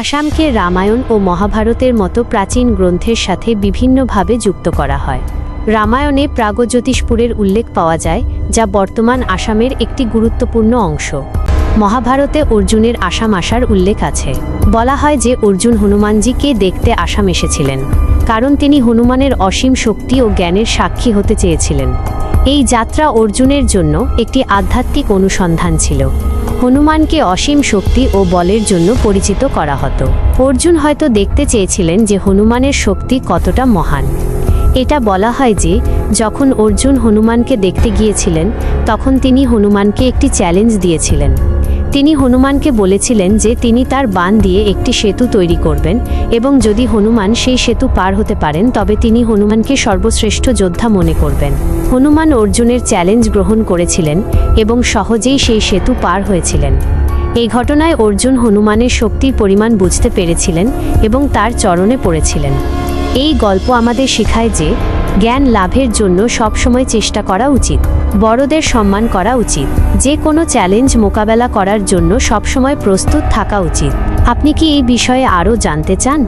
আসামকে রামায়ণ ও মহাভারতের মতো প্রাচীন গ্রন্থের সাথে বিভিন্নভাবে যুক্ত করা হয়। রামায়ণে প্রাগজ্যোতিষপুরের উল্লেখ পাওয়া যায়, যা বর্তমান আসামের একটি গুরুত্বপূর্ণ অংশ। মহাভারতে অর্জুনের আসাম আসার উল্লেখ আছে। বলা হয় যে অর্জুন হনুমানজিকে দেখতে আসাম এসেছিলেন, কারণ তিনি হনুমানের অসীম শক্তি ও জ্ঞানের সাক্ষী হতে চেয়েছিলেন। এই যাত্রা অর্জুনের জন্য একটি আধ্যাত্মিক অনুসন্ধান ছিল। হনুমানকে অসীম শক্তি ও বলের জন্য পরিচিত করা হতো। অর্জুন হয়তো দেখতে চেয়েছিলেন যে হনুমানের শক্তি কতটা মহান। এটা বলা হয় যে, যখন অর্জুন হনুমানকে দেখতে গিয়েছিলেন, তখন তিনি হনুমানকে একটি চ্যালেঞ্জ দিয়েছিলেন। তিনি হনুমানকে বলেছিলেন যে তিনি তার বান দিয়ে একটি সেতু তৈরি করবেন এবং যদি হনুমান সেই সেতু পার হতে পারেন, তবে তিনি হনুমানকে সর্বশ্রেষ্ঠ যোদ্ধা মনে করবেন। হনুমান অর্জুনের চ্যালেঞ্জ গ্রহণ করেছিলেন এবং সহজেই সেই সেতু পার হয়েছিলেন। এই ঘটনায় অর্জুন হনুমানের শক্তির পরিমাণ বুঝতে পেরেছিলেন এবং তার চরণে পড়েছিলেন। এই গল্প আমাদের শেখায় যে জ্ঞান লাভের জন্য সবসময় চেষ্টা করা উচিত। বড়দের সম্মান করা উচিত। যে কোনো চ্যালেঞ্জ মোকাবেলা করার জন্য সবসময় প্রস্তুত থাকা উচিত। আপনি কি এই বিষয়ে আরও জানতে চান?